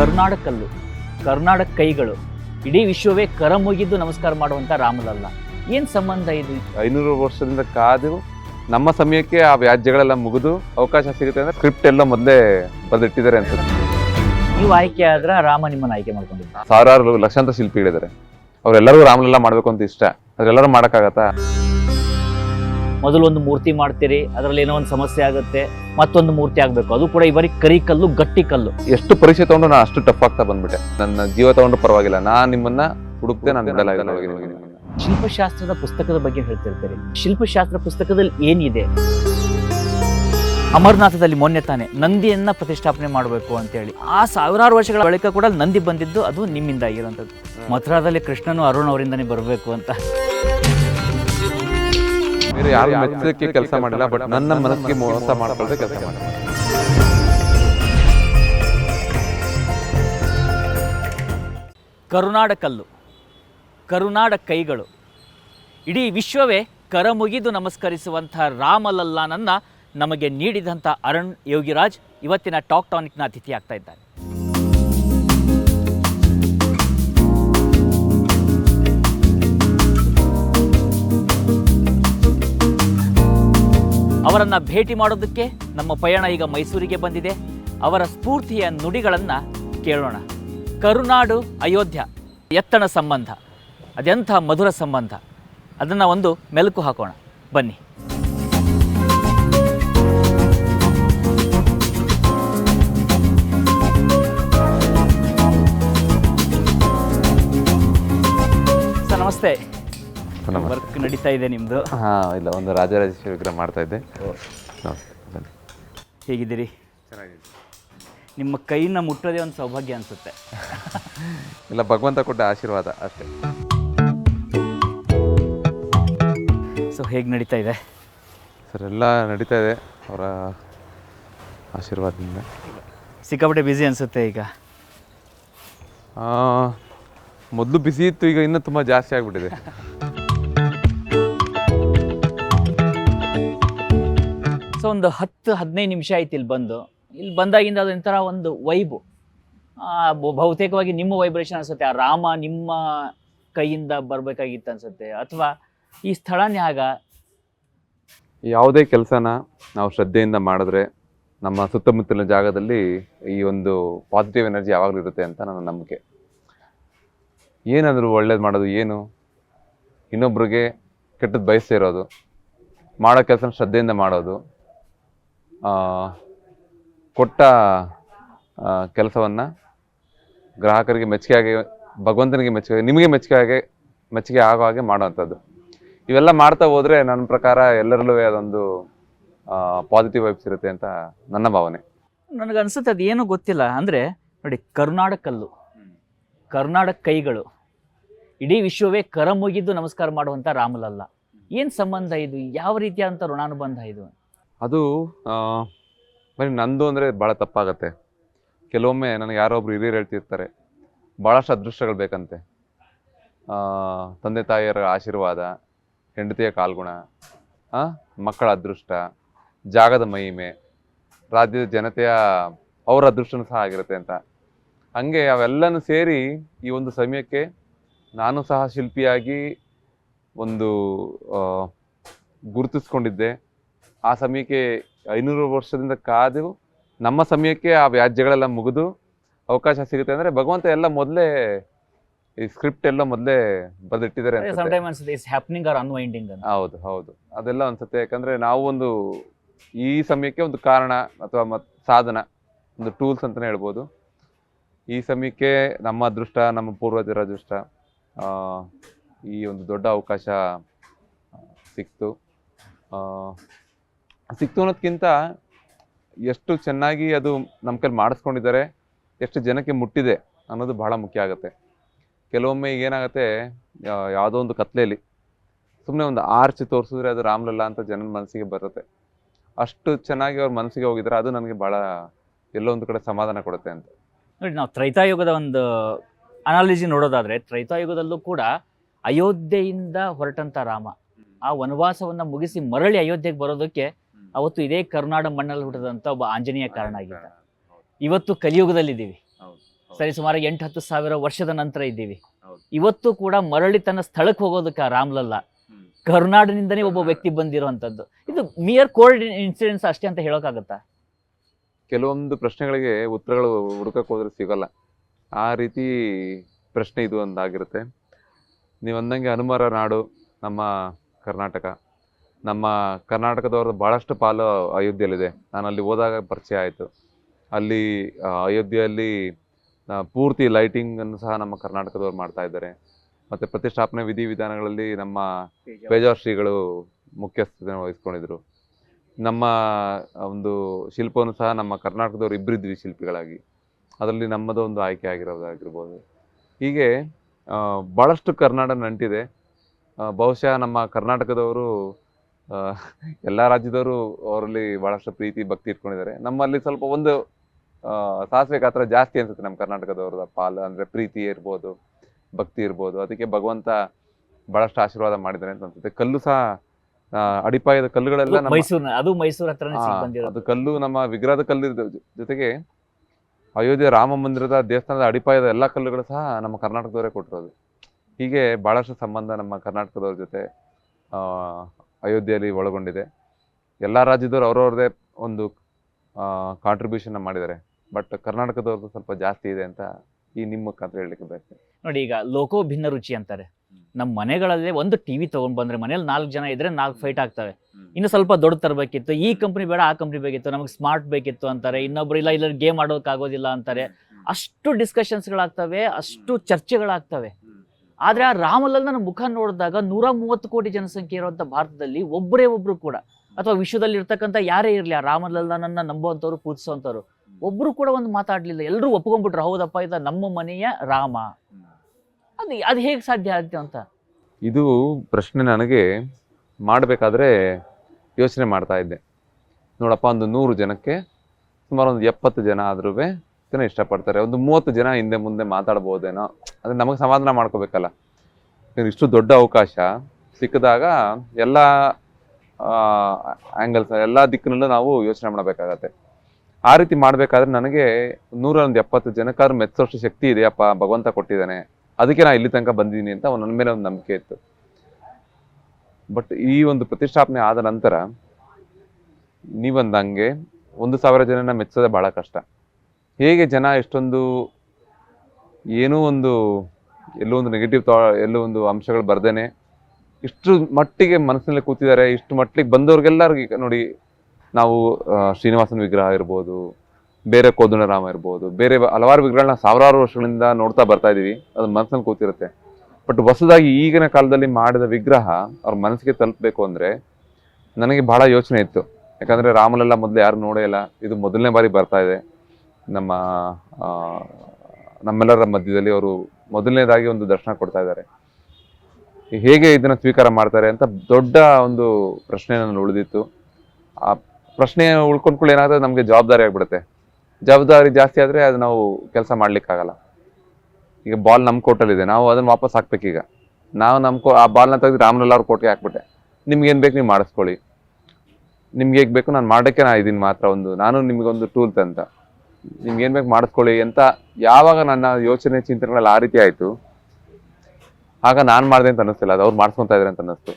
ಕರ್ನಾಟಕಲ್ಲು ಕರ್ನಾಟಕ ಕೈಗಳು ಇಡೀ ವಿಶ್ವವೇ ಕರ ಮುಗಿದ್ದು ನಮಸ್ಕಾರ ಮಾಡುವಂತ ರಾಮಲಲ್ಲ. ಏನ್ ಸಂಬಂಧ ಇದು? ಐನೂರು ವರ್ಷದಿಂದ ಕಾದು ನಮ್ಮ ಸಮಯಕ್ಕೆ ಆ ವ್ಯಾಜ್ಯಗಳೆಲ್ಲ ಮುಗಿದು ಅವಕಾಶ ಸಿಗುತ್ತೆ ಅಂದ್ರೆ ಸ್ಕ್ರಿಪ್ಟ್ ಎಲ್ಲ ಮೊದಲೇ ಬರೆದಿಟ್ಟಿದ್ದಾರೆ ಅಂತ ನೀವು ಆಯ್ಕೆ ಆದ್ರೆ ರಾಮ ನಿಮ್ಮನ್ನ ಆಯ್ಕೆ ಮಾಡ್ಕೊಂಡಿದ್ದ. ಸಾವಿರಾರು ಲಕ್ಷಾಂತರ ಶಿಲ್ಪಿಗಳಿದ್ದಾರೆ ಅವರೆಲ್ಲರೂ ರಾಮಲಲ್ಲ ಮಾಡ್ಬೇಕು ಅಂತ ಇಷ್ಟ. ಅದ್ರೆಲ್ಲರೂ ಮಾಡಕ್ಕಾಗತ್ತಾ? ಮೊದಲು ಒಂದು ಮೂರ್ತಿ ಮಾಡ್ತೀರಿ ಅದರಲ್ಲಿ ಏನೋ ಒಂದು ಸಮಸ್ಯೆ ಆಗುತ್ತೆ ಮತ್ತೊಂದು ಮೂರ್ತಿ ಆಗಬೇಕು. ಅದು ಕೂಡ ಇವರಿಗೆ ಕರಿ ಕಲ್ಲು ಗಟ್ಟಿ ಕಲ್ಲು. ಎಷ್ಟು ಪರೀಕ್ಷೆ ತಗೊಂಡು ನಾನು ಅಷ್ಟು ಟಫ್ ಆಗ್ತಾ ಬಂದ್ಬಿಟ್ಟೆ. ನನ್ನ ಜೀವ ತಗೊಂಡು ಪರವಾಗಿಲ್ಲ. ನಾನು ನಿಮ್ಮನ್ನ ಹುಡುಕ್ತೆ ನಾನು. ಶಿಲ್ಪಶಾಸ್ತ್ರದ ಪುಸ್ತಕದ ಬಗ್ಗೆ ಹೇಳ್ತಿರ್ತೀರಿ. ಶಿಲ್ಪಶಾಸ್ತ್ರ ಪುಸ್ತಕದಲ್ಲಿ ಏನಿದೆ? ಅಮರನಾಥದಲ್ಲಿ ಮೊನ್ನೆ ತಾನೆ ನಂದಿಯನ್ನ ಪ್ರತಿಷ್ಠಾಪನೆ ಮಾಡಬೇಕು ಅಂತೇಳಿ. ಆ ಸಾವಿರಾರು ವರ್ಷಗಳ ಬಳಿಕ ಕೂಡ ನಂದಿ ಬಂದಿದ್ದು ಅದು ನಿಮ್ಮಿಂದ ಆಗಿರೋಂಥದ್ದು ಮಥುರಾದಲ್ಲಿ ಕೃಷ್ಣನು ಅರುಣ್ ಅವರಿಂದನೇ ಬರಬೇಕು ಅಂತ. ಬೇರೆ ಯಾರು ಮೆಚ್ಚಲಿಕ್ಕೆ ಕೆಲಸ ಮಾಡಿಲ್ಲ ಬಟ್ ನನ್ನ ಮನಸ್ಸಿಗೆ ಮೋಸ ಮಾಡ್ಕೊಳ್ದೆ ಕೆಲಸ ಮಾಡಿಲ್ಲ. ಕರುನಾಡ ಕಲ್ಲು ಕರುನಾಡ ಕೈಗಳು. ಇಡೀ ವಿಶ್ವವೇ ಕರಮುಗಿದು ನಮಸ್ಕರಿಸುವಂಥ ರಾಮಲಲ್ಲಾನನ್ನು ನಮಗೆ ನೀಡಿದಂಥ ಅರುಣ್ ಯೋಗಿರಾಜ್ ಇವತ್ತಿನ ಟಾಕ್ ಟಾನಿಕ್ನ ಅತಿಥಿ ಆಗ್ತಾ ಇದ್ದಾರೆ. ಅವರನ್ನ ಭೇಟಿ ಮಾಡೋದಕ್ಕೆ ನಮ್ಮ ಪಯಣ ಈಗ ಮೈಸೂರಿಗೆ ಬಂದಿದೆ. ಅವರ ಸ್ಫೂರ್ತಿಯ ನುಡಿಗಳನ್ನು ಕೇಳೋಣ. ಕರುನಾಡು, ಅಯೋಧ್ಯ, ಎತ್ತಣ ಸಂಬಂಧ ಅದೆಂಥ ಮಧುರ ಸಂಬಂಧ. ಅದನ್ನು ಒಂದು ಮೆಲುಕು ಹಾಕೋಣ. ಬನ್ನಿ. ಸರ್, ನಮಸ್ತೆ. ನಡೀತಾ ಇದೆ ನಿಮ್ಮದು ಹಾಂ ಇಲ್ಲ ಒಂದು ರಾಜರಾಜೇಶ್ವರಿ ವಿಗ್ರಹ ಮಾಡ್ತಾ ಇದ್ದೆ. ಹೇಗಿದ್ದೀರಿ? ನಿಮ್ಮ ಕೈನ ಮುಟ್ಟೋದೇ ಒಂದು ಸೌಭಾಗ್ಯ ಅನ್ಸುತ್ತೆ. ಇಲ್ಲ ಭಗವಂತ ಕೊಟ್ಟ ಆಶೀರ್ವಾದ ಅಷ್ಟೇ. ಸೊ ಹೇಗೆ ನಡೀತಾ ಇದೆ? ಸರ್ ಎಲ್ಲ ನಡೀತಾ ಇದೆ ಅವರ ಆಶೀರ್ವಾದದಿಂದ. ಸಿಕ್ಕಾಪಟ್ಟೆ ಬ್ಯುಸಿ ಅನಿಸುತ್ತೆ ಈಗ? ಮೊದಲು ಬಿಸಿ ಇತ್ತು ಈಗ ಇನ್ನೂ ತುಂಬ ಜಾಸ್ತಿ ಆಗಿಬಿಟ್ಟಿದೆ. ಸೊ ಒಂದು ಹತ್ತು, ಹದಿನೈದು ನಿಮಿಷ ಆಯ್ತು ಇಲ್ಲಿ ಬಂದು. ಇಲ್ಲಿ ಬಂದಾಗಿಂದ ಅದೊಂಥರ ಒಂದು ವೈಬು. ಬಹುತೇಕವಾಗಿ ನಿಮ್ಮ ವೈಬ್ರೇಷನ್ ಅನ್ಸುತ್ತೆ, ಆ ರಾಮ ನಿಮ್ಮ ಕೈಯಿಂದ ಬರಬೇಕಾಗಿತ್ತು ಅನ್ಸುತ್ತೆ. ಅಥವಾ ಈ ಸ್ಥಳನೇ ಆಗ ಯಾವುದೇ ಕೆಲಸನ ನಾವು ಶ್ರದ್ಧೆಯಿಂದ ಮಾಡಿದ್ರೆ ನಮ್ಮ ಸುತ್ತಮುತ್ತಲಿನ ಜಾಗದಲ್ಲಿ ಈ ಒಂದು ಪಾಸಿಟಿವ್ ಎನರ್ಜಿ ಯಾವಾಗಲೂ ಇರುತ್ತೆ ಅಂತ ನನ್ನ ನಂಬಿಕೆ. ಏನಾದರೂ ಒಳ್ಳೇದು ಮಾಡೋದು ಏನು? ಇನ್ನೊಬ್ರಿಗೆ ಕೆಟ್ಟದ್ದು ಬಯಸ್ತಾ ಇರೋದು, ಮಾಡೋ ಕೆಲಸನ ಶ್ರದ್ಧೆಯಿಂದ ಮಾಡೋದು ಕೊಟ್ಟ ಕೆಲಸವನ್ನು ಗ್ರಾಹಕರಿಗೆ ಮೆಚ್ಚುಗೆ ಆಗಿ, ಭಗವಂತನಿಗೆ ಮೆಚ್ಚುಗೆ ನಿಮಗೆ ಮೆಚ್ಚುಗೆ ಆಗಿ, ಮೆಚ್ಚುಗೆ ಆಗೋ ಹಾಗೆ ಮಾಡುವಂಥದ್ದು. ಇವೆಲ್ಲ ಮಾಡ್ತಾ ಹೋದರೆ ನನ್ನ ಪ್ರಕಾರ ಎಲ್ಲರಲ್ಲೂ ಅದೊಂದು ಪಾಸಿಟಿವ್ ವೈಬ್ಸ್ ಇರುತ್ತೆ ಅಂತ ನನ್ನ ಭಾವನೆ. ನನಗನ್ಸುತ್ತೆ ಅದು ಏನೂ ಗೊತ್ತಿಲ್ಲ. ಅಂದರೆ ನೋಡಿ, ಕರ್ನಾಟಕಲ್ಲು, ಕರ್ನಾಟಕ ಕೈಗಳು, ಇಡೀ ವಿಶ್ವವೇ ಕರ ಮುಗಿದು ನಮಸ್ಕಾರ ಮಾಡುವಂಥ ರಾಮಲಲ್ಲ. ಏನು ಸಂಬಂಧ ಇದು? ಯಾವ ರೀತಿಯಾದಂಥ ಋಣಾನುಬಂಧ ಇದು ಅದು ಬರೀ ನಂದು ಅಂದರೆ ಭಾಳ ತಪ್ಪಾಗತ್ತೆ. ಕೆಲವೊಮ್ಮೆ ನನಗೆ ಯಾರೋ ಒಬ್ರು ಹಿರಿಯರು ಹೇಳ್ತಿರ್ತಾರೆ ಭಾಳಷ್ಟು ಅದೃಷ್ಟಗಳು ಬೇಕಂತೆ. ತಂದೆ ತಾಯಿಯರ ಆಶೀರ್ವಾದ, ಹೆಂಡತಿಯ ಕಾಲ್ಗುಣ ಮಕ್ಕಳ ಅದೃಷ್ಟ, ಜಾಗದ ಮಹಿಮೆ, ರಾಜ್ಯದ ಜನತೆಯ ಅವರ ಅದೃಷ್ಟನೂ ಸಹ ಆಗಿರುತ್ತೆ ಅಂತ. ಹಂಗೆ ಅವೆಲ್ಲನೂ ಸೇರಿ ಈ ಒಂದು ಸಮಯಕ್ಕೆ ನಾನು ಸಹ ಶಿಲ್ಪಿಯಾಗಿ ಒಂದು ಗುರುತಿಸ್ಕೊಂಡಿದ್ದೆ. ಆ ಸಮಯಕ್ಕೆ ಐನೂರು ವರ್ಷದಿಂದ ಕಾದು ನಮ್ಮ ಸಮಯಕ್ಕೆ ಆ ವ್ಯಾಜ್ಯಗಳೆಲ್ಲ ಮುಗಿದು ಅವಕಾಶ ಸಿಗುತ್ತೆ ಅಂದ್ರೆ ಭಗವಂತ ಎಲ್ಲ ಮೊದಲೇ ಈ ಸ್ಕ್ರಿಪ್ಟ್ ಎಲ್ಲ ಮೊದಲೇ ಬರೆದಿಟ್ಟಿದ್ದಾರೆ ಹೌದು ಹೌದು. ಅದೆಲ್ಲ ಅನ್ಸುತ್ತೆ. ಯಾಕಂದ್ರೆ ನಾವು ಒಂದು ಈ ಸಮಯಕ್ಕೆ ಒಂದು ಕಾರಣ ಅಥವಾ ಮತ್ ಸಾಧನ ಒಂದು ಟೂಲ್ಸ್ ಅಂತಾನೆ ಹೇಳ್ಬೋದು. ಈ ಸಮಯಕ್ಕೆ ನಮ್ಮ ಅದೃಷ್ಟ ನಮ್ಮ ಪೂರ್ವಜರ ಅದೃಷ್ಟ ಆ, ಈ ಒಂದು ದೊಡ್ಡ ಅವಕಾಶ ಸಿಕ್ತು. ಆ, ಸಿಕ್ತು ಅನ್ನೋದಕ್ಕಿಂತ ಎಷ್ಟು ಚೆನ್ನಾಗಿ ಅದು ನಮ್ಮ ಕೈಲಿ ಮಾಡಿಸ್ಕೊಂಡಿದ್ದಾರೆ, ಎಷ್ಟು ಜನಕ್ಕೆ ಮುಟ್ಟಿದೆ ಅನ್ನೋದು ಬಹಳ ಮುಖ್ಯ ಆಗುತ್ತೆ. ಕೆಲವೊಮ್ಮೆ ಏನಾಗುತ್ತೆ ಯಾವುದೋ ಒಂದು ಕತ್ಲೆಯಲ್ಲಿ ಸುಮ್ಮನೆ ಒಂದು ಆರ್ಚ್ ತೋರಿಸಿದ್ರೆ ಅದು ರಾಮ್ಲಲ್ಲ ಅಂತ ಜನ ಮನಸ್ಸಿಗೆ ಬರುತ್ತೆ. ಅಷ್ಟು ಚೆನ್ನಾಗಿ ಅವ್ರ ಮನಸ್ಸಿಗೆ ಹೋಗಿದ್ರೆ ಅದು ನನಗೆ ಭಾಳ ಎಲ್ಲೋ ಒಂದು ಕಡೆ ಸಮಾಧಾನ ಕೊಡುತ್ತೆ ಅಂತ. ನೋಡಿ, ನಾವು ತ್ರೈತಾಯುಗದ ಒಂದು ಅನಾಲಜಿ ನೋಡೋದಾದರೆ, ತ್ರೈತಾಯುಗದಲ್ಲೂ ಕೂಡ ಅಯೋಧ್ಯೆಯಿಂದ ಹೊರಟಂಥ ರಾಮ, ಆ ವನವಾಸವನ್ನು ಮುಗಿಸಿ ಮರಳಿ ಅಯೋಧ್ಯೆಗೆ ಬರೋದಕ್ಕೆ ಅವತ್ತು ಇದೇ ಕರುನಾಡ ಮಣ್ಣಲ್ಲಿ ಹುಟ್ಟಿದಂತ ಒಬ್ಬ ಆಂಜನೇಯ ಕಾರಣ ಆಗಿದ್ದ. ಇವತ್ತು ಕಲಿಯುಗದಲ್ಲಿದ್ದೀವಿ. ಸರಿ ಸುಮಾರು ಎಂಟು ಹತ್ತು ಸಾವಿರ ವರ್ಷದ ನಂತರ ಇದ್ದೀವಿ. ಇವತ್ತು ಕೂಡ ಮರಳಿ ತನ್ನ ಸ್ಥಳಕ್ಕೆ ಹೋಗೋದಕ್ಕೆ ರಾಮ್ಲಲ್ಲ. ಕರುನಾಡಿನಿಂದನೇ ಒಬ್ಬ ವ್ಯಕ್ತಿ ಬಂದಿರುವಂತದ್ದು ಇದು ಮಿಯರ್ ಕೋಲ್ಡ್ ಇನ್ಸಿಡೆನ್ಸ್ ಅಷ್ಟೇ ಅಂತ ಹೇಳೋಕ್ಕಾಗತ್ತಾ? ಕೆಲವೊಂದು ಪ್ರಶ್ನೆಗಳಿಗೆ ಉತ್ತರಗಳು ಹುಡುಕಕ್ಕೆ ಹೋದ್ರೆ ಸಿಗಲ್ಲ. ಆ ರೀತಿ ಪ್ರಶ್ನೆ ಇದು ಒಂದಾಗಿರುತ್ತೆ. ನೀವು ಅಂದಂಗೆ ಹನುಮರ ನಾಡು ನಮ್ಮ ಕರ್ನಾಟಕ. ನಮ್ಮ ಕರ್ನಾಟಕದವ್ರದ್ದು ಭಾಳಷ್ಟು ಪಾಲು ಅಯೋಧ್ಯೆಯಲ್ಲಿದೆ. ನಾನು ಅಲ್ಲಿ ಹೋದಾಗ ಪರಿಚಯ ಆಯಿತು. ಅಲ್ಲಿ ಅಯೋಧ್ಯೆಯಲ್ಲಿ ಪೂರ್ತಿ ಲೈಟಿಂಗನ್ನು ಸಹ ನಮ್ಮ ಕರ್ನಾಟಕದವ್ರು ಮಾಡ್ತಾ ಇದ್ದಾರೆ. ಮತ್ತು ಪ್ರತಿಷ್ಠಾಪನೆ ವಿಧಿವಿಧಾನಗಳಲ್ಲಿ ನಮ್ಮ ಪೇಜಾರ್ ಶ್ರೀಗಳು ಮುಖ್ಯಸ್ಥತೆ ವಹಿಸ್ಕೊಂಡಿದ್ರು. ನಮ್ಮ ಒಂದು ಶಿಲ್ಪವನ್ನು ಸಹ ನಮ್ಮ ಕರ್ನಾಟಕದವ್ರು ಇಬ್ಬರಿದ್ವಿ ಶಿಲ್ಪಿಗಳಾಗಿ. ಅದರಲ್ಲಿ ನಮ್ಮದು ಒಂದು ಆಯ್ಕೆ ಆಗಿರೋದಾಗಿರ್ಬೋದು. ಹೀಗೆ ಭಾಳಷ್ಟು ಕರ್ನಾಟಕ ನಂಟಿದೆ. ಬಹುಶಃ ನಮ್ಮ ಕರ್ನಾಟಕದವರು ಎಲ್ಲ ರಾಜ್ಯದವರು ಅವರಲ್ಲಿ ಬಹಳಷ್ಟು ಪ್ರೀತಿ ಭಕ್ತಿ ಇಟ್ಕೊಂಡಿದ್ದಾರೆ. ನಮ್ಮಲ್ಲಿ ಸ್ವಲ್ಪ ಒಂದು ಸಾಸಿವೆ ಗಾತ್ರ ಜಾಸ್ತಿ ಅನ್ಸುತ್ತೆ ನಮ್ಮ ಕರ್ನಾಟಕದವರ ಪಾಲು ಅಂದರೆ ಪ್ರೀತಿ ಇರ್ಬೋದು ಭಕ್ತಿ ಇರ್ಬೋದು. ಅದಕ್ಕೆ ಭಗವಂತ ಬಹಳಷ್ಟು ಆಶೀರ್ವಾದ ಮಾಡಿದ್ದಾರೆ ಅಂತ ಅನ್ಸುತ್ತೆ. ಕಲ್ಲು ಸಹ ಅಡಿಪಾಯದ ಕಲ್ಲುಗಳೆಲ್ಲ ಮೈಸೂರಿನ ಅದು ಮೈಸೂರು ಹತ್ರನೇ ಆ, ಅದು ಕಲ್ಲು ನಮ್ಮ ವಿಗ್ರಹದ ಕಲ್ಲು ಜೊತೆಗೆ ಅಯೋಧ್ಯೆ ರಾಮ ಮಂದಿರದ ದೇವಸ್ಥಾನದ ಅಡಿಪಾಯದ ಎಲ್ಲ ಕಲ್ಲುಗಳು ಸಹ ನಮ್ಮ ಕರ್ನಾಟಕದವರೇ ಕೊಟ್ಟಿರೋದು. ಹೀಗೆ ಬಹಳಷ್ಟು ಸಂಬಂಧ ನಮ್ಮ ಕರ್ನಾಟಕದವ್ರ ಜೊತೆ ಆ, ಅಯೋಧ್ಯೆಯಲ್ಲಿ ಒಳಗೊಂಡಿದೆ. ಎಲ್ಲ ರಾಜ್ಯದವರು ಅವರವ್ರದೇ ಒಂದು ಕಾಂಟ್ರಿಬ್ಯೂಷನ್ ಮಾಡಿದ್ದಾರೆ. ಬಟ್ ಕರ್ನಾಟಕದವ್ರದ್ದು ಸ್ವಲ್ಪ ಜಾಸ್ತಿ ಇದೆ ಅಂತ ಈ ನಿಮ್ಮ ಕಥೆ ಹೇಳಲಿಕ್ಕೆ ಬಯಸ್ತೇನೆ. ನೋಡಿ, ಈಗ ಲೋಕೋ ಭಿನ್ನ ರುಚಿ ಅಂತಾರೆ. ನಮ್ಮ ಮನೆಗಳಲ್ಲೇ ಒಂದು ಟಿವಿ ತಗೊಂಡ್ ಬಂದ್ರೆ ಮನೇಲಿ ನಾಲ್ಕು ಜನ ಇದ್ರೆ ನಾಲ್ಕು ಫೈಟ್ ಆಗ್ತವೆ. ಇನ್ನು ಸ್ವಲ್ಪ ದೊಡ್ಡ ತರಬೇಕಿತ್ತು, ಈ ಕಂಪ್ನಿ ಬೇಡ, ಆ ಕಂಪ್ನಿ ಬೇಕಿತ್ತು, ನಮಗೆ ಸ್ಮಾರ್ಟ್ ಬೇಕಿತ್ತು ಅಂತಾರೆ. ಇನ್ನೊಬ್ರು ಇಲ್ಲ ಇಲ್ಲ ಗೇಮ್ ಆಡೋಕ್ಕಾಗೋದಿಲ್ಲ ಅಂತಾರೆ. ಅಷ್ಟು ಡಿಸ್ಕಷನ್ಸ್ಗಳಾಗ್ತವೆ ಅಷ್ಟು ಚರ್ಚೆಗಳಾಗ್ತವೆ. ಆದ್ರೆ ಆ ರಾಮಲಲ್ಲನ ಮುಖ ನೋಡಿದಾಗ ನೂರ ಮೂವತ್ತು ಕೋಟಿ ಜನಸಂಖ್ಯೆ ಇರುವಂತ ಭಾರತದಲ್ಲಿ ಒಬ್ಬರೇ ಒಬ್ಬರು ಕೂಡ, ಅಥವಾ ವಿಶ್ವದಲ್ಲಿ ಇರ್ತಕ್ಕಂಥ ಯಾರೇ ಇರಲಿ, ಆ ರಾಮಲಲ್ಲನನ್ನ ನಂಬುವಂಥವ್ರು, ಪೂಜಿಸುವಂಥವ್ರು ಒಬ್ಬರು ಕೂಡ ಒಂದು ಮಾತಾಡಲಿಲ್ಲ. ಎಲ್ಲರೂ ಒಪ್ಕೊಂಡ್ಬಿಟ್ರು, ಹೌದಪ್ಪ, ಇದ ನಮ್ಮ ಮನೆಯ ರಾಮ. ಅದು ಅದು ಹೇಗೆ ಸಾಧ್ಯ ಆಗುತ್ತೆ ಅಂತ? ಇದು ಪ್ರಶ್ನೆ ನನಗೆ ಮಾಡಬೇಕಾದ್ರೆ ಯೋಚನೆ ಮಾಡ್ತಾ ಇದ್ದೆ. ನೋಡಪ್ಪ, ಒಂದು ನೂರು ಜನಕ್ಕೆ ಸುಮಾರು ಒಂದು ಎಪ್ಪತ್ತು ಜನ ಆದ್ರೂ ಜನ ಇಷ್ಟಪಡ್ತಾರೆ. ಒಂದು ಮೂವತ್ತು ಜನ ಹಿಂದೆ ಮುಂದೆ ಮಾತಾಡ್ಬೋದೇನೋ, ಅಂದರೆ ನಮಗೆ ಸಮಾಧಾನ ಮಾಡ್ಕೋಬೇಕಲ್ಲ. ಇಷ್ಟು ದೊಡ್ಡ ಅವಕಾಶ, ಸಿಕ್ಕಿದಾಗ ಎಲ್ಲ ಆ್ಯಂಗಲ್ಸ್ ಎಲ್ಲ ದಿಕ್ಕಿನಲ್ಲೂ ನಾವು ಯೋಚನೆ ಮಾಡಬೇಕಾಗತ್ತೆ. ಆ ರೀತಿ ಮಾಡಬೇಕಾದ್ರೆ ನನಗೆ ನೂರ ಒಂದು ಎಪ್ಪತ್ತು ಜನಕ್ಕಾದ್ರೂ ಮೆಚ್ಚೋಷ್ಟು ಶಕ್ತಿ ಇದೆಯಪ್ಪ, ಭಗವಂತ ಕೊಟ್ಟಿದ್ದಾನೆ. ಅದಕ್ಕೆ ನಾನು ಇಲ್ಲಿ ತನಕ ಬಂದಿದ್ದೀನಿ ಅಂತ ನನ್ನ ಮೇಲೆ ಒಂದು ನಂಬಿಕೆ ಇತ್ತು. ಬಟ್ ಈ ಒಂದು ಪ್ರತಿಷ್ಠಾಪನೆ ಆದ ನಂತರ ನೀವಂದಂಗೆ ಒಂದು ಸಾವಿರ ಜನನ ಮೆಚ್ಚೋದೇ ಬಹಳ ಕಷ್ಟ. ಹೇಗೆ ಜನ ಎಷ್ಟೊಂದು ಏನೋ ಒಂದು ಎಲ್ಲೋ ಒಂದು ನೆಗೆಟಿವ್ ಥಾ ಎಲ್ಲೋ ಒಂದು ಅಂಶಗಳು ಬರ್ದೇನೆ ಇಷ್ಟು ಮಟ್ಟಿಗೆ ಮನಸ್ಸಿನಲ್ಲಿ ಕೂತಿದ್ದಾರೆ, ಇಷ್ಟು ಮಟ್ಟಿಗೆ ಬಂದವ್ರಿಗೆಲ್ಲರಿಗೆ ನೋಡಿ ನಾವು ಶ್ರೀನಿವಾಸನ ವಿಗ್ರಹ ಇರ್ಬೋದು ಬೇರೆ ಕೋದಂಡರಾಮ ಇರ್ಬೋದು, ಬೇರೆ ಹಲವಾರು ವಿಗ್ರಹಗಳನ್ನ ಸಾವಿರಾರು ವರ್ಷಗಳಿಂದ ನೋಡ್ತಾ ಬರ್ತಾ ಇದ್ದೀವಿ ಅದು ಮನಸ್ಸಿನಲ್ಲಿ ಕೂತಿರುತ್ತೆ. ಬಟ್ ಹೊಸದಾಗಿ ಈಗಿನ ಕಾಲದಲ್ಲಿ ಮಾಡಿದ ವಿಗ್ರಹ ಅವ್ರ ಮನಸ್ಸಿಗೆ ತಲುಪಬೇಕು ಅಂದರೆ ನನಗೆ ಬಹಳ ಯೋಚನೆ ಇತ್ತು. ಯಾಕಂದರೆ ರಾಮಲೆಲ್ಲ ಮೊದಲು ಯಾರು ನೋಡೇ ಇಲ್ಲ, ಇದು ಮೊದಲನೇ ಬಾರಿ ಬರ್ತಾ ಇದೆ. ನಮ್ಮ ನಮ್ಮೆಲ್ಲರ ಮಧ್ಯದಲ್ಲಿ ಅವರು ಮೊದಲನೇದಾಗಿ ಒಂದು ದರ್ಶನ ಕೊಡ್ತಾ ಇದ್ದಾರೆ. ಹೇಗೆ ಇದನ್ನು ಸ್ವೀಕಾರ ಮಾಡ್ತಾರೆ ಅಂತ ದೊಡ್ಡ ಒಂದು ಪ್ರಶ್ನೆ ನನ್ನ ಉಳಿದಿತ್ತು. ಆ ಪ್ರಶ್ನೆ ಉಳ್ಕೊಂಡ್ಕೊಳ್ಳಿ ಏನಾದ್ರೆ ನಮಗೆ ಜವಾಬ್ದಾರಿ ಆಗಿಬಿಡುತ್ತೆ. ಜವಾಬ್ದಾರಿ ಜಾಸ್ತಿ ಆದರೆ ಅದು ನಾವು ಕೆಲಸ ಮಾಡ್ಲಿಕ್ಕಾಗಲ್ಲ. ಈಗ ಬಾಲ್ ನಮ್ಮ ಕೋರ್ಟಲ್ಲಿದೆ ನಾವು ಅದನ್ನು ವಾಪಸ್ ಹಾಕ್ಬೇಕೀಗ. ನಾವು ನಮ್ಮ ಕೋ, ಆ ಬಾಲ್ನ ತೆಗೆದು ರಾಮನಲ್ಲವ್ರ ಕೋರ್ಟ್ಗೆ ಹಾಕ್ಬಿಟ್ಟೆ. ನಿಮ್ಗೇನು ಬೇಕು ನೀವು ಮಾಡಿಸ್ಕೊಳ್ಳಿ. ನಿಮ್ಗೆ ಹೇಗೆ ಬೇಕು ನಾನು ಮಾಡೋಕ್ಕೆ ನಾ ಇದೀನಿ ಮಾತ್ರ ಒಂದು, ನಾನು ನಿಮಗೊಂದು ಟೂಲ್ ಅಂತ ನಿಮ್ಗೆ ಏನು ಬೇಕು ಮಾಡಿಸ್ಕೊಳ್ಳಿ ಅಂತ ಯಾವಾಗ ನನ್ನ ಯೋಚನೆ ಚಿಂತನೆಗಳಲ್ಲಿ ಆ ರೀತಿ ಆಯಿತು. ಆಗ ನಾನು ಮಾಡಿದೆ ಅಂತ ಅನ್ನಿಸ್ತಿಲ್ಲ, ಅದು ಅವ್ರು ಮಾಡಿಸ್ಕೊತಾ ಇದ್ದಾರೆ ಅಂತ ಅನ್ನಿಸ್ತು.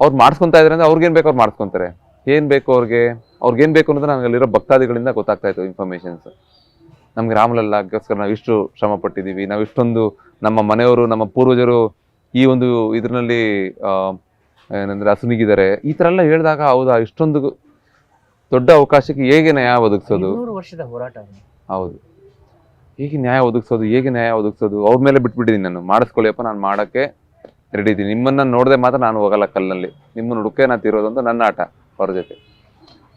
ಅವ್ರು ಮಾಡಿಸ್ಕೊತಾ ಇದ್ದಾರೆ ಅಂದ್ರೆ ಅವ್ರಿಗೇನು ಬೇಕು ಅವ್ರು ಮಾಡಿಸ್ಕೊಂತಾರೆ. ಏನು ಬೇಕು ಅವ್ರಿಗೆ? ಅವ್ರಿಗೇನು ಬೇಕು ಅನ್ನೋದು ನನಗೆ ಅಲ್ಲಿರೋ ಭಕ್ತಾದಿಗಳಿಂದ ಗೊತ್ತಾಗ್ತಾ ಇತ್ತು ಇನ್ಫಾರ್ಮೇಷನ್ಸ್ ನಮ್ಗೆ ರಾಮಲಲ್ಲಾಗೋಸ್ಕರ ನಾವು ಇಷ್ಟು ಶ್ರಮ ಪಟ್ಟಿದ್ದೀವಿ ನಾವು ಇಷ್ಟೊಂದು ನಮ್ಮ ಮನೆಯವರು, ನಮ್ಮ ಪೂರ್ವಜರು ಈ ಒಂದು ಇದರಲ್ಲಿ ಏನಂದ್ರೆ ಅಸುನಿಗಿದ್ದಾರೆ ಈ ಥರ ಎಲ್ಲ ಹೇಳಿದಾಗ ಹೌದಾ, ಇಷ್ಟೊಂದು ದೊಡ್ಡ ಅವಕಾಶಕ್ಕೆ ಹೇಗೆ ನ್ಯಾಯ ಒದಗಿಸೋದು? ವರ್ಷದ ಹೋರಾಟ ಅದು. ಹೌದು. ಹೇಗೆ ನ್ಯಾಯ ಒದಗಿಸೋದು ಹೇಗೆ ನ್ಯಾಯ ಒದಗಿಸೋದು? ಅವ್ರ ಮೇಲೆ ಬಿಟ್ಬಿಟ್ಟಿದ್ದೀನಿ ನಾನು. ಮಾಡಿಸ್ಕೊಳ್ಳಿಯಪ್ಪ ನಾನು ಮಾಡೋಕ್ಕೆ ರೆಡಿ ಇದ್ದೀನಿ. ನಿಮ್ಮನ್ನ ನೋಡದೆ ಮಾತ್ರ ನಾನು ಹೋಗಲ್ಲ ಕಲ್ಲಲ್ಲಿ. ನಿಮ್ಮನ್ನು ಹುಡುಕೇ ನಾನು ತಿರೋದು ಅಂತ ನನ್ನ ಆಟ ಅವ್ರ ಜೊತೆ.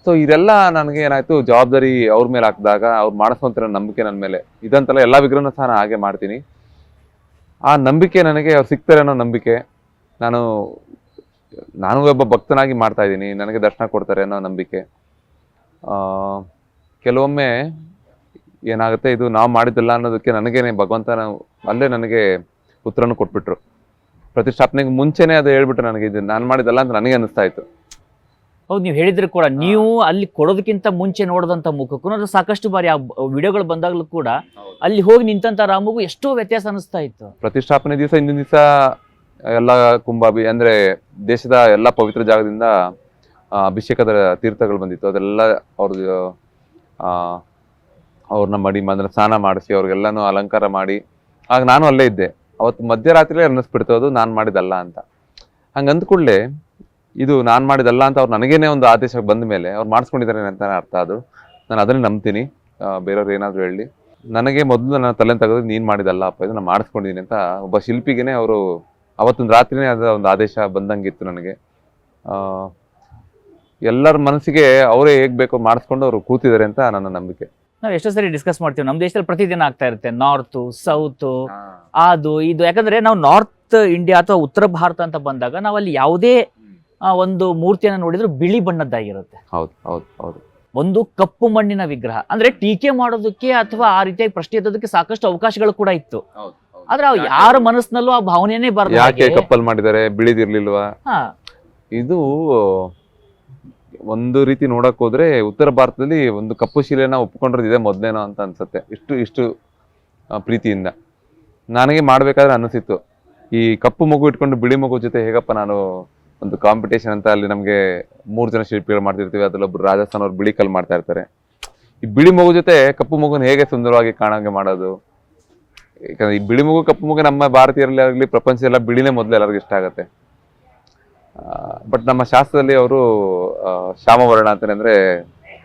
ಸೊ ಇದೆಲ್ಲ ನನಗೆ ಏನಾಯ್ತು? ಜವಾಬ್ದಾರಿ ಅವ್ರ ಮೇಲೆ ಹಾಕಿದಾಗ ಅವ್ರು ಮಾಡಿಸ್ಕೊಂತಿರೋ ನಂಬಿಕೆ ನನ್ನ ಮೇಲೆ. ಇದಂತಲ್ಲ ಎಲ್ಲ ವಿಗ್ರಹನೂ ಸಹ ನಾನು ಹಾಗೆ ಮಾಡ್ತೀನಿ. ಆ ನಂಬಿಕೆ ನನಗೆ ಅವ್ರು ಸಿಗ್ತಾರೆ ಅನ್ನೋ ನಂಬಿಕೆ ನಾನು ನಾನು ಒಬ್ಬ ಭಕ್ತನಾಗಿ ಮಾಡ್ತಾ ಇದ್ದೀನಿ. ನನಗೆ ದರ್ಶನ ಕೊಡ್ತಾರೆ ಅನ್ನೋ ನಂಬಿಕೆ. ಕೆಲವೊಮ್ಮೆ ಏನಾಗುತ್ತೆ ಇದು ನಾವು ಮಾಡಿದ್ದಲ್ಲ ಅನ್ನೋದಕ್ಕೆ ನನಗೇನೆ ಭಗವಂತ ಅಲ್ಲೇ ನನಗೆ ಉತ್ತರನೂ ಕೊಟ್ಬಿಟ್ರು. ಪ್ರತಿಷ್ಠಾಪನೆಗೆ ಮುಂಚೆನೇ ಅದು ಹೇಳ್ಬಿಟ್ರು ನನಗೆ ಇದು ನಾನು ಮಾಡಿದ್ದಲ್ಲ ಅಂತ ನನಗೆ ಅನಿಸ್ತಾ ಇತ್ತು. ಹೌದು ನೀವು ಹೇಳಿದ್ರೆ ಕೂಡ ನೀವು ಅಲ್ಲಿ ಕೊಡೋದಕ್ಕಿಂತ ಮುಂಚೆ ನೋಡಿದಂಥ ಮುಖಕ್ಕೂ ಅದು ಸಾಕಷ್ಟು ಬಾರಿ ಆ ವಿಡಿಯೋಗಳು ಬಂದಾಗಲೂ ಕೂಡ ಅಲ್ಲಿ ಹೋಗಿ ನಿಂತಂತ ರಾಮಗೂ ಎಷ್ಟೋ ವ್ಯತ್ಯಾಸ ಅನಿಸ್ತಾ ಇತ್ತು. ಪ್ರತಿಷ್ಠಾಪನೆ ದಿವಸ ಹಿಂದಿನ ದಿವಸ ಎಲ್ಲ ಕುಂಭಾಭಿ ಅಂದರೆ ದೇಶದ ಎಲ್ಲ ಪವಿತ್ರ ಜಾಗದಿಂದ ಅಭಿಷೇಕದ ತೀರ್ಥಗಳು ಬಂದಿತ್ತು. ಅದೆಲ್ಲ ಅವ್ರದ್ದು ಅವ್ರನ್ನ ಮಡಿ ಅಂದ್ರೆ ಸ್ನಾನ ಮಾಡಿಸಿ, ಅವ್ರಿಗೆಲ್ಲಾನು ಅಲಂಕಾರ ಮಾಡಿ. ಆಗ ನಾನು ಅಲ್ಲೇ ಇದ್ದೆ. ಅವತ್ತು ಮಧ್ಯರಾತ್ರಿ ಅನ್ನಿಸ್ಬಿಡ್ತು ಅದು ನಾನು ಮಾಡಿದಲ್ಲ ಅಂತ. ಹಂಗ ಅಂದ ಕೂಡಲೇ ಇದು ನಾನು ಮಾಡಿದಲ್ಲ ಅಂತ ಅವ್ರು ನನಗೇನೆ ಒಂದು ಆದೇಶ ಬಂದ ಮೇಲೆ ಅವ್ರು ಮಾಡಿಸ್ಕೊಂಡಿದ್ದಾರೆ ಅಂತ ಅರ್ಥ ಅದು. ನಾನು ಅದನ್ನೇ ನಂಬ್ತೀನಿ. ಬೇರೆಯವ್ರು ಏನಾದ್ರು ಹೇಳಿ. ನನಗೆ ಮೊದಲು ನನ್ನ ತಲೆ ತೆಗೆದು ನೀನ್ ಮಾಡಿದಲ್ಲ ಅಪ್ಪ ಇದು ನಾನು ಮಾಡಿಸ್ಕೊಂಡಿದ್ದೀನಿ ಅಂತ ಒಬ್ಬ ಶಿಲ್ಪಿಗೆನೆ ಅವರು ಅವತ್ತೊಂದು ರಾತ್ರಿನೇ ಅದ ಒಂದು ಆದೇಶ ಬಂದಂಗಿತ್ತು ನನಗೆ. ಎಲ್ಲರ ಮನಸ್ಸಿಗೆ ಅವರೇ ಹೇಗ್ ಬೇಕೋ ಮಾಡಿಸ್ಕೊಂಡು ಅವರು ಕೂತಿದ್ದಾರೆ ಅಂತ ನನ್ನ ನಂಬಿಕೆ. ನಾವು ಎಷ್ಟೋ ಸರಿ ಡಿಸ್ಕಸ್ ಮಾಡ್ತೀವಿ. ನಮ್ಮ ದೇಶದಲ್ಲಿ ಪ್ರತಿದಿನ ಆಗ್ತಾ ಇರುತ್ತೆ. ನಾರ್ತ್ ಸೌತ್ ಅದು ಇದು. ಯಾಕಂದ್ರೆ ನಾವು ನಾರ್ತ್ ಇಂಡಿಯಾ ಅಥವಾ ಉತ್ತರ ಭಾರತ ಅಂತ ಬಂದಾಗ ನಾವು ಅಲ್ಲಿ ಯಾವುದೇ ಒಂದು ಮೂರ್ತಿಯನ್ನು ನೋಡಿದ್ರು ಬಿಳಿ ಬಣ್ಣದ್ದಾಗಿರುತ್ತೆ. ಹೌದು ಹೌದು ಹೌದು. ಒಂದು ಕಪ್ಪು ಮಣ್ಣಿನ ವಿಗ್ರಹ. ಅಂದ್ರೆ ಟೀಕೆ ಮಾಡೋದಕ್ಕೆ ಅಥವಾ ಆ ರೀತಿಯಾಗಿ ಪ್ರಶ್ನೆ ಎತ್ತೋದಕ್ಕೆ ಸಾಕಷ್ಟು ಅವಕಾಶಗಳು ಕೂಡ ಇತ್ತು. ಆದ್ರೆ ಯಾರ ಮನಸ್ಸಿನಲ್ಲೂ ಆ ಭಾವನೆನೇ ಯಾಕೆ ಬರಲ್ಲ ಕಪ್ಪಲ್ ಮಾಡಿದ್ದಾರೆ? ಬಿಳಿದಿರ್ಲಿಲ್ವಾ? ಹಾ. ಇದು ಒಂದು ರೀತಿ ನೋಡಕ್ ಹೋದ್ರೆ ಉತ್ತರ ಭಾರತದಲ್ಲಿ ಒಂದು ಕಪ್ಪು ಶಿಲೆನ ಒಪ್ಕೊಂಡಿರೋದಿದೆ ಮೊದ್ಲೇನೋ ಅಂತ ಅನ್ಸುತ್ತೆ. ಇಷ್ಟು ಇಷ್ಟು ಪ್ರೀತಿಯಿಂದ. ನನಗೆ ಮಾಡ್ಬೇಕಾದ್ರೆ ಅನಿಸಿತ್ತು. ಈ ಕಪ್ಪು ಮಗು ಇಟ್ಕೊಂಡು ಬಿಳಿ ಮಗು ಜೊತೆ ಹೇಗಪ್ಪ ನಾನು ಒಂದು ಕಾಂಪಿಟೇಷನ್ ಅಂತ ಅಲ್ಲಿ ನಮಗೆ ಮೂರು ಜನ ಶಿಲ್ಪಿಗಳು ಮಾಡ್ತಿರ್ತೀವಿ, ಅದ್ರಲ್ಲಿ ರಾಜಸ್ಥಾನ ರಾಜಸ್ಥಾನ್ ಅವ್ರು ಬಿಳಿ ಕಲ್ ಮಾಡ್ತಾ ಇರ್ತಾರೆ. ಈ ಬಿಳಿ ಮಗು ಜೊತೆ ಕಪ್ಪು ಮಗುನ ಹೇಗೆ ಸುಂದರವಾಗಿ ಕಾಣಂಗೆ ಮಾಡೋದು? ಯಾಕಂದ್ರೆ ಈ ಬಿಳಿ ಮಗು, ಕಪ್ಪು ಮಗು ನಮ್ಮ ಭಾರತೀಯರಲ್ಲಿ ಆಗಲಿ ಪ್ರಪಂಚ ಎಲ್ಲ ಬಿಳಿನೇ ಮೊದಲು ಎಲ್ಲರಿಗೂ ಇಷ್ಟ ಆಗುತ್ತೆ. ಬಟ್ ನಮ್ಮ ಶಾಸ್ತ್ರದಲ್ಲಿ ಅವರು ಶ್ಯಾಮವರ್ಣ ಅಂತಾನೆ ಅಂದರೆ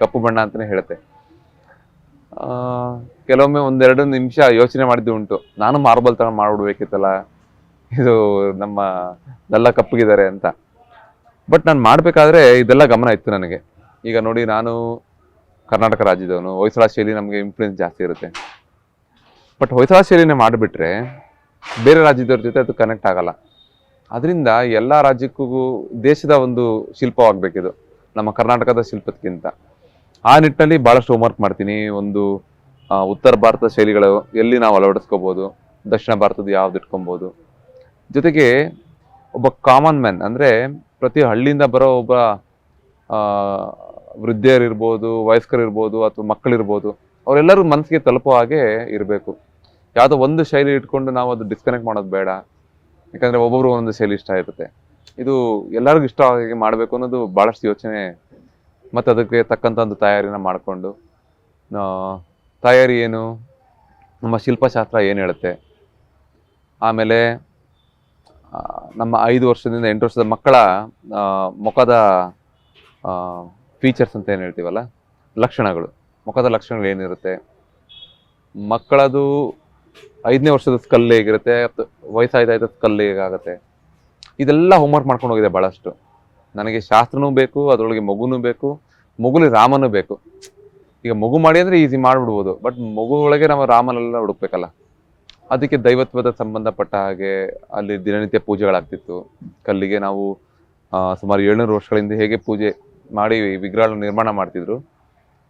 ಕಪ್ಪು ಬಣ್ಣ ಅಂತಾನೆ ಹೇಳುತ್ತೆ. ಕೆಲವೊಮ್ಮೆ ಒಂದೆರಡು ನಿಮಿಷ ಯೋಚನೆ ಮಾಡಿದ್ದು ಉಂಟು. ನಾನು ಮಾರ್ಬಲ್ ತಗೊಂಡು ಮಾಡಿಬಿಡ್ಬೇಕಿತ್ತಲ್ಲ, ಇದು ನಮ್ಮ ಎಲ್ಲ ಕಪ್ಪಗಿದ್ದಾರೆ ಅಂತ. ಬಟ್ ನಾನು ಮಾಡಬೇಕಾದ್ರೆ ಇದೆಲ್ಲ ಗಮನ ಇತ್ತು ನನಗೆ. ಈಗ ನೋಡಿ, ನಾನು ಕರ್ನಾಟಕ ರಾಜ್ಯದವನು, ಹೊಯ್ಸಳ ಶೈಲಿ ನಮಗೆ ಇನ್ಫ್ಲೂಯೆನ್ಸ್ ಜಾಸ್ತಿ ಇರುತ್ತೆ. ಬಟ್ ಹೊಯ್ಸಳ ಶೈಲಿನೇ ಮಾಡಿಬಿಟ್ರೆ ಬೇರೆ ರಾಜ್ಯದವ್ರ ಜೊತೆ ಅದು ಕನೆಕ್ಟ್ ಆಗಲ್ಲ. ಅದರಿಂದ ಎಲ್ಲ ರಾಜ್ಯಕ್ಕೂ ದೇಶದ ಒಂದು ಶಿಲ್ಪವಾಗಬೇಕಿದು. ನಮ್ಮ ಕರ್ನಾಟಕದ ಶಿಲ್ಪಕ್ಕಿಂತ. ಆ ನಿಟ್ಟಿನಲ್ಲಿ ಭಾಳಷ್ಟು ಹೋಮ್ವರ್ಕ್ ಮಾಡ್ತೀನಿ. ಒಂದು ಉತ್ತರ ಭಾರತದ ಶೈಲಿಗಳು ಎಲ್ಲಿ ನಾವು ಅಳವಡಿಸ್ಕೋಬೋದು, ದಕ್ಷಿಣ ಭಾರತದ ಯಾವ್ದು ಇಟ್ಕೊಬೋದು. ಜೊತೆಗೆ ಒಬ್ಬ ಕಾಮನ್ ಮ್ಯಾನ್ ಅಂದರೆ ಪ್ರತಿ ಹಳ್ಳಿಯಿಂದ ಬರೋ ಒಬ್ಬ ವೃದ್ಧರಿರ್ಬೋದು, ವಯಸ್ಕರಿರ್ಬೋದು ಅಥವಾ ಮಕ್ಕಳಿರ್ಬೋದು, ಅವರೆಲ್ಲರೂ ಮನಸ್ಸಿಗೆ ತಲುಪೋ ಹಾಗೆ ಇರಬೇಕು. ಯಾವುದೋ ಒಂದು ಶೈಲಿ ಇಟ್ಕೊಂಡು ನಾವು ಅದು ಡಿಸ್ಕನೆಕ್ಟ್ ಮಾಡೋದು ಬೇಡ. ಯಾಕಂದ್ರೆ ಒಬ್ಬೊಬ್ರು ಒಂದೊಂದು ಶೈಲಿ ಇಷ್ಟ ಇರುತ್ತೆ ಇದು ಎಲ್ಲರಿಗೂ ಇಷ್ಟ ಆಗಿ ಮಾಡಬೇಕು ಅನ್ನೋದು ಭಾಳಷ್ಟು ಯೋಚನೆ ಮತ್ತು ಅದಕ್ಕೆ ತಕ್ಕಂಥ ಒಂದು ತಯಾರಿನ ಮಾಡಿಕೊಂಡು ತಯಾರಿ ಏನು, ನಮ್ಮ ಶಿಲ್ಪಶಾಸ್ತ್ರ ಏನು ಹೇಳುತ್ತೆ, ಆಮೇಲೆ ನಮ್ಮ ಐದು ವರ್ಷದಿಂದ ಎಂಟು ವರ್ಷದ ಮಕ್ಕಳ ಮುಖದ ಫೀಚರ್ಸ್ ಅಂತ ಏನು ಹೇಳ್ತೀವಲ್ಲ, ಲಕ್ಷಣಗಳು, ಮುಖದ ಲಕ್ಷಣಗಳು ಏನಿರುತ್ತೆ, ಮಕ್ಕಳದು ಐದನೇ ವರ್ಷದ ಸ್ಕಲ್ ಹೇಗಿರುತ್ತೆ ಅಥವಾ ವಯಸ್ಸಾಯ್ತಾಯ್ತ ಸ್ಕಲ್ ಹೇಗಾಗುತ್ತೆ? ಇದೆಲ್ಲ ಹೋಮ್ವರ್ಕ್ ಮಾಡ್ಕೊಂಡು ಹೋಗಿದೆ ಭಾಳಷ್ಟು ನನಗೆ ಶಾಸ್ತ್ರನೂ ಬೇಕು, ಅದರೊಳಗೆ ಮಗುನೂ ಬೇಕು, ಮಗುಲಿ ರಾಮನೂ ಬೇಕು. ಈಗ ಮಗು ಮಾಡಿ ಅಂದರೆ ಈಸಿ ಮಾಡಿಬಿಡ್ಬೋದು ಬಟ್ ಮಗು ಒಳಗೆ ನಾವು ರಾಮನೆಲ್ಲ ಹುಡುಕ್ಬೇಕಲ್ಲ. ಅದಕ್ಕೆ ದೈವತ್ವದ ಸಂಬಂಧಪಟ್ಟ ಹಾಗೆ ಅಲ್ಲಿ ದಿನನಿತ್ಯ ಪೂಜೆಗಳಾಗ್ತಿತ್ತು. ಕಲ್ಲಿಗೆ ನಾವು ಸುಮಾರು ಏಳ್ನೂರು ವರ್ಷಗಳಿಂದ ಹೇಗೆ ಪೂಜೆ ಮಾಡಿ ವಿಗ್ರಹಗಳನ್ನ ನಿರ್ಮಾಣ ಮಾಡ್ತಿದ್ರು.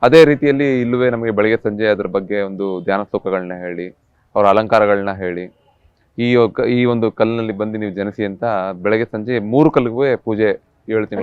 ಅದೇ ರೀತಿಯಲ್ಲಿ ಇಲ್ಲವೇ ನಮಗೆ ಬೆಳಗ್ಗೆ, ಸಂಜೆ ಅದ್ರ ಬಗ್ಗೆ ಒಂದು ಧ್ಯಾನ ಶ್ಲೋಕಗಳನ್ನ ಹೇಳಿ ಅವರ ಅಲಂಕಾರಗಳನ್ನ ಹೇಳಿ, ಈ ಈ ಒಂದು ಕಲ್ಲಿನಲ್ಲಿ ಬಂದು ನೀವು ಜನಿಸಿ ಅಂತ ಬೆಳಗ್ಗೆ ಸಂಜೆ ಮೂರು ಕಲ್ಲಿಗೂ ಪೂಜೆ ಹೇಳ್ತೀನಿ